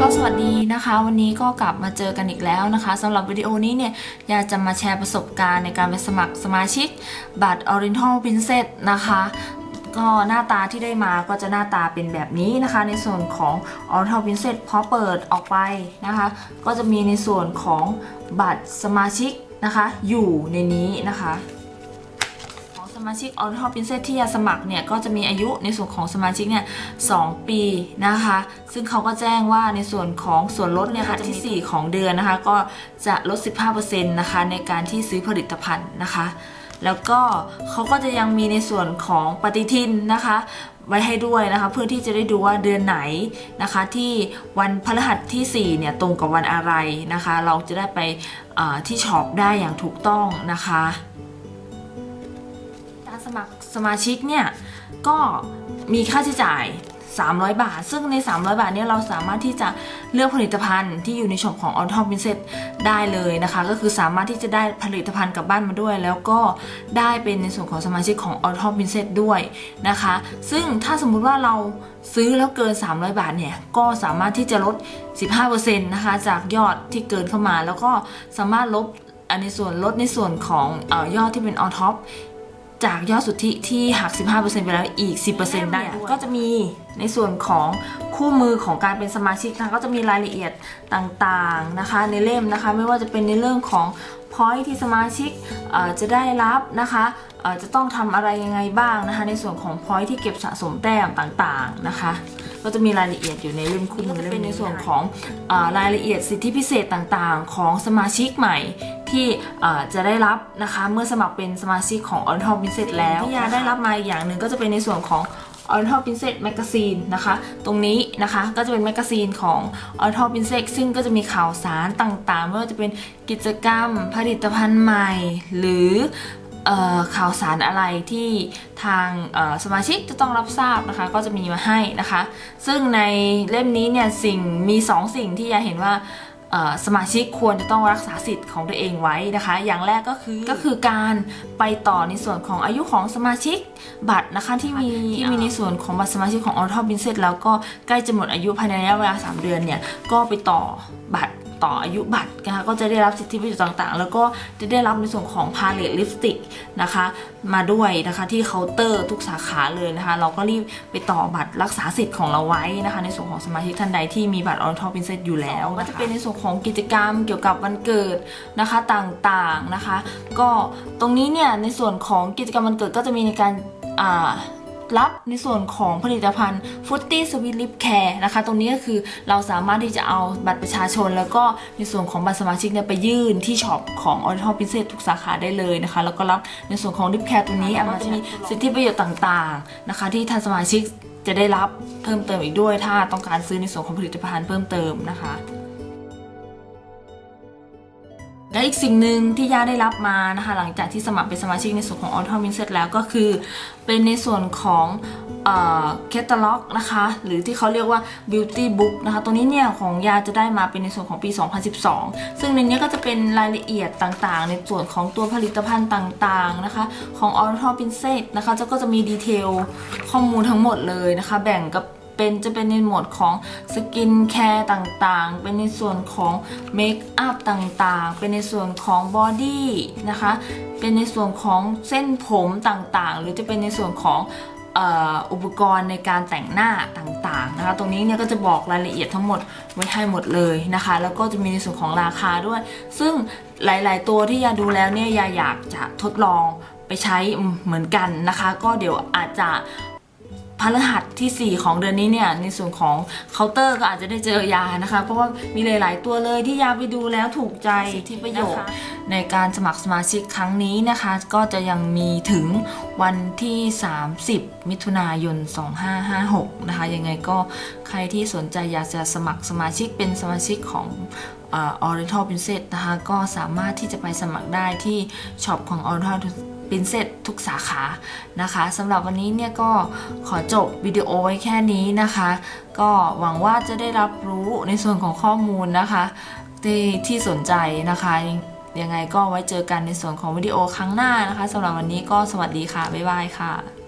ก็สวัสดีนะคะ วันนี้ก็กลับมาเจอกันอีกแล้วนะคะสำหรับวิดีโอนี้เนี่ยอยากจะมาแชร์ประสบการณ์ในการไปสมัครสมาชิกบัตร Oriental Princess นะคะ ก็หน้าตาที่ได้มาก็จะหน้าตาเป็นแบบนี้นะคะ ในส่วนของ Oriental Princess พอเปิดออกไปนะคะ ก็จะมีในส่วนของบัตรสมาชิกนะคะ อยู่ในนี้นะคะ สมาชิก a u t o Princess ที่จะสมัครเนี่ยก็จะมีอายุในส่วนของสมาชิกเนี่ย2ปีนะคะ ซึ่งเขาก็แจ้งว่าในส่วนของส่วนลดเนี่ยค่ะที่ 4 ของเดือนนะคะ ก็จะลด 15%นะคะในการที่ซื้อผลิตภัณฑ์นะคะ แล้วก็เขาก็จะยังมีในส่วนของปฏิทินนะคะไว้ให้ด้วยนะคะ เพื่อที่จะได้ดูว่าเดือนไหนนะคะ ที่วันพฤหัสที่4เนี่ยตรงกับวันอะไรนะคะ เราจะได้ไปที่ช็อปได้อย่างถูกต้องนะคะ การสมัครสมาชิกเนี่ยก็มีค่าใช้จ่าย 300 บาท ซึ่งใน 300 บาทเนี่ยเราสามารถที่จะเลือกผลิตภัณฑ์ที่อยู่ในช็อปของ On Top Princess ได้เลยนะคะ ก็คือสามารถที่จะได้ผลิตภัณฑ์กลับบ้านมาด้วย แล้วก็ได้เป็นในส่วนของสมาชิกของ On Top Princess ด้วยนะคะ ซึ่งถ้าสมมุติว่าเราซื้อแล้วเกิน 300 บาทเนี่ย ก็สามารถที่จะลด 15%นะคะ จากยอดที่เกินเข้ามา แล้วก็สามารถลบในส่วนลดในส่วนของออยอดที่เป็น On Top จากยอดสุทธิที่หัก 15%ไปแล้วอีก 10%ได้ก็จะมีในส่วนของคู่มือของการเป็นสมาชิกนะคะก็จะมีรายละเอียดต่างๆนะคะ ในเล่มนะคะ ไม่ว่าจะเป็นในเรื่องของพอยที่สมาชิกเอ่อจะได้รับนะคะเอ่อจะต้องทำอะไรยังไงบ้างนะคะ ในส่วนของพอยที่เก็บสะสมแต้มต่างๆนะคะ ก็จะมีรายละเอียดอยู่ในเล่มคู่มือเป็นในส่วนของเออรายละเอียดสิทธิพิเศษต่างๆ ของสมาชิกใหม่ที่เอ่อจะได้รับนะคะเมื่อสมัครเป็นสมาชิกของ On Top Princess แล้วที่ยาได้รับมาอีกอย่างหนึ่งก็จะเป็นในส่วนของ On Top Princess Magazine นะคะ ตรงนี้นะคะก็จะเป็นแมกกาซีนของ On Top Princess ซึ่งก็จะมีข่าวสารต่างๆ ไม่ว่าจะเป็นกิจกรรมผลิตภัณฑ์ใหม่ หรือเอ่อข่าวสารอะไรที่ทางเอ่อสมาชิกจะต้องรับทราบนะคะ ก็จะมีมาให้นะคะ ซึ่งในเล่มนี้เนี่ยสิ่งมี 2 สิ่งที่ยาเห็นว่าเอ่อ สมาชิกควรจะต้องรักษาสิทธิ์ของตัวเองไว้นะคะ อย่างแรกก็คือก็คือการไปต่อในส่วนของอายุของสมาชิกบัตรนะคะที่มีที่มีในส่วนของบัตรสมาชิกของออทอบินเซตแล้วก็ใกล้จะหมดอายุภายในระยะเวลา 3 เดือนเนี่ยก็ไปต่อบัตร ต่ออายุบัตรนะคะก็จะได้รับสิทธิประโยชน์ต่างๆ แล้วก็จะได้รับในส่วนของพาเลตลิปสติกนะคะมาด้วยนะคะที่เคาน์เตอร์ทุกสาขาเลยนะคะเราก็รีบไปต่อบัตรรักษาสิทธิ์ของเราไว้นะคะ ในส่วนของสมาชิกท่านใดที่มีบัตรออนทอบินเซตอยู่แล้วก็จะเป็นในส่วนของกิจกรรมเกี่ยวกับวันเกิดนะคะต่างๆนะคะ ก็ตรงนี้เนี่ยในส่วนของกิจกรรมวันเกิดก็จะมีในการอ่า รับในส่วนของผลิตภัณฑ์ฟุตตี้สวิตลิปแคร์นะคะ ตรงนี้ก็คือเราสามารถที่จะเอาบัตรประชาชน แล้วก็ในส่วนของบัตรสมาชิกเนี่ยไปยื่นที่ช็อปของ o r i e n t a l Princess ทุกสาขาได้เลยนะคะ แล้วก็รับในส่วนของลิปแคร์ตัวนี้อะมันจะมีสิทธิประโยชน์ต่างๆนะคะ ที่ท่านสมาชิกจะได้รับเพิ่มเติมอีกด้วยถ้าต้องการซื้อในส่วนของผลิตภัณฑ์เพิ่มเติมนะคะ และอีกสิ่งหนึ่งที่ย่าได้รับมานะคะ หลังจากที่สมัครเป็นสมาชิกในส่วนของ Auto m i n s e t แล้วก็คือ เป็นในส่วนของแคตตาล็อกนะคะ หรือที่เขาเรียกว่า Beauty Book นะคะตรงนี้เนี่ยของยาจะได้มาเป็นในส่วนของปี 2012 ซึ่งในนี้ก็จะเป็นรายละเอียดต่างๆ ในส่วนของตัวผลิตภัณฑ์ต่างๆ นะคะ ของ Auto p r i n c e s s นะคะจะก็จะมีดีเทลข้อมูลทั้งหมดเลยนะคะ แบ่งกับ เป็นจะเป็นในหมวดของสกินแคร์ต่างๆ เป็นในส่วนของเมคอัพต่างๆ เป็นในส่วนของบอดี้นะคะ เป็นในส่วนของเส้นผมต่างๆ หรือจะเป็นในส่วนของอุปกรณ์ในการแต่งหน้าต่างๆนะคะ ตรงนี้เนี่ยก็จะบอกรายละเอียดทั้งหมดไว้ให้หมดเลยนะคะ แล้วก็จะมีในส่วนของราคาด้วย ซึ่งหลาย ๆ ตัวที่ยาดูแล้วเนี่ยยาอยากจะทดลองไปใช้เหมือนกันนะคะ ก็เดี๋ยวอาจจะ พฤหัสที่ 4 ของเดือนนี้เนี่ยในส่วนของเคาน์เตอร์ก็อาจจะได้เจอยานะคะ เพราะว่ามีหลาย ๆ ตัวเลยที่ยาไปดูแล้วถูกใจที่ประโยชน์ในการสมัครสมาชิกครั้งนี้นะคะ ก็จะยังมีถึงวันที่ 30 มิถุนายน 2556 นะคะ ยังไงก็ใครที่สนใจอยากจะสมัครสมาชิกเป็นสมาชิกของออริ t a l Princess นะคะก็สามารถที่จะไปสมัครได้ที่ช็อปของ Oriental Princess ทุกสาขานะคะสำหรับวันนี้เนี่ยก็ขอจบวิดีโอไว้แค่นี้นะคะ ก็หวังว่าจะได้รับรู้ในส่วนของข้อมูลนะคะที่ที่สนใจนะคะ ยังไงก็ไว้เจอกันในส่วนของวิดีโอครั้งหน้านะคะสำหรับวันนี้ก็สวัสดีค่ะ บ๊ายบายค่ะ